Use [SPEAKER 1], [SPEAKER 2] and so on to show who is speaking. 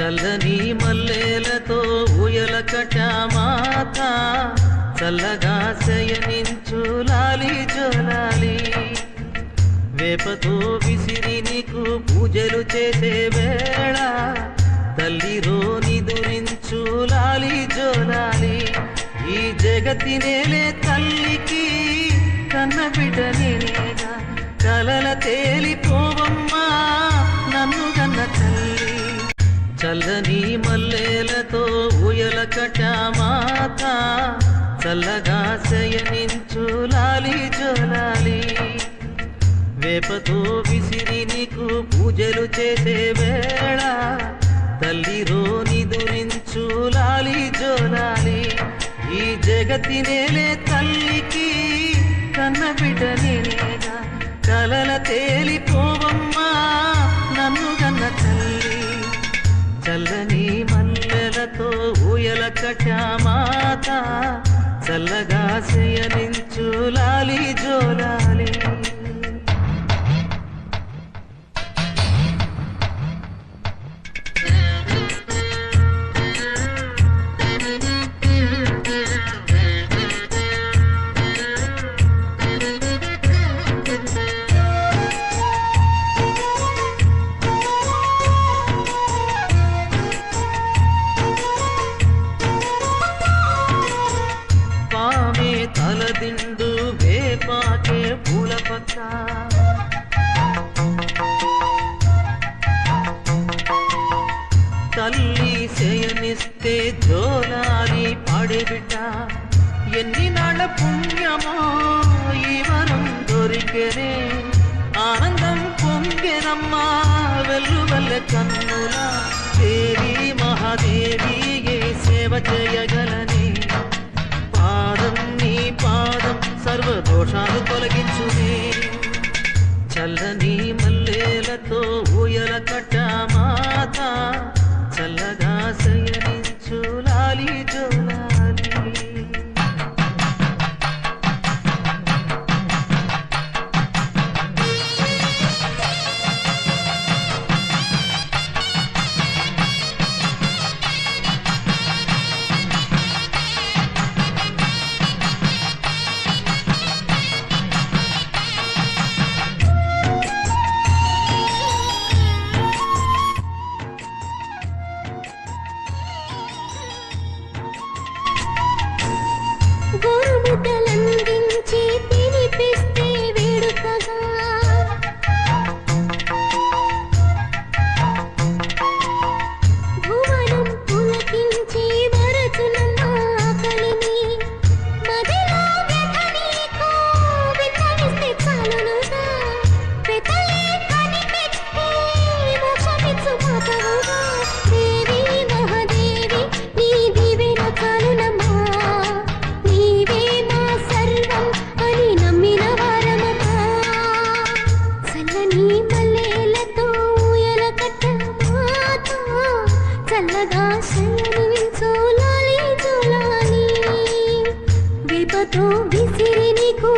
[SPEAKER 1] చల్లని మల్లెలతో ఉయల కటామాత చల్లగా శయనించు లాలి జోలాలి. వేపతో విసిరి నీకు పూజలు చేసే వేళ. తల్లిరో నిదురించు లాలి జోలాలి. ఈ జగతి నేలే తల్లికి కన్న బిడ్డ నేనేగా కలల తేలిపో చల్లని మల్లెలతో ఉయల కటామాత చల్లగా శయనించు లాలి జోలాలి. వేపతో విసిరి నీకు పూజలు చేసే వేళ. తల్లిరో నిదురించు లాలి జోలాలి. ఈ జగతి నేలే తల్లికి కన్న బిడ్డ నేనేగా కలల తేలిపోవం ఊయల చల్లగా శయనించు లాలి జోలాలి. తలదిండు వేపాకే పూల పక్క తల్లి శయనిస్తే జోలాలి పాడేబిట ఎన్ని నాళ్ళ పుణ్యమో ఈ వరం దొరికెనే ఆనందం పొంగెనమ్మా వెల్లువల్ల కన్నుల దోషాలు తొలగించునే చల్లని మల్లేలతో ఊయల కట్ట విపతో విసిరి నీకు